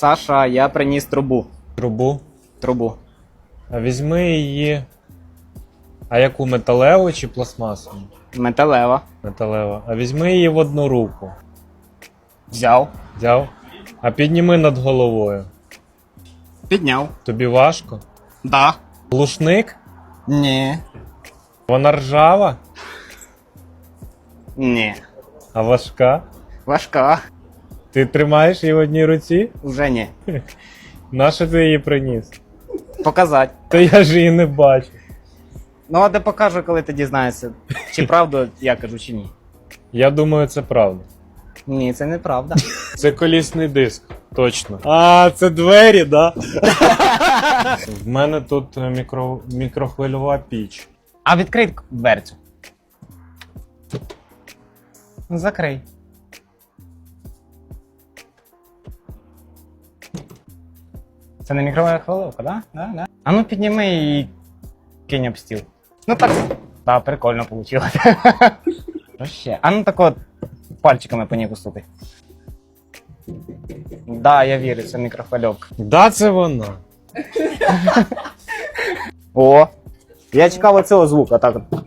Саша, я приніс трубу. Трубу. Трубу. А візьми її. А яку металеву чи пластмасову? Металева. Металева. А візьми її в одну руку. Взяв. Взяв. А підніми над головою. Підняв. Тобі важко? Да. Глушник? Ні. Вона ржава, Ні. а важка. Важка. Ти тримаєш її в одній руці? Уже ні. Нащо ти її приніс? Показать. Та я ж її не бачу. Ну, а де покажу, коли ти дізнаєшся, чи правду я кажу, чи ні. Я думаю, це правда. Ні, це неправда. Це колісний диск, точно. А, це двері, да? В мене тут е, мікро... мікрохвильова піч. А відкрий дверцю. Ну, Закрий. Це не мікрохвильовка, да? Да, да? А ну підніми і кинь об стіл. Ну так. Да, прикольно вийшло. Що ще? А ну так от пальчиками по ній постукай. Да, я вірю, це мікрохвильовка. Да, це вона. О! Я чекав оцього звука, так от.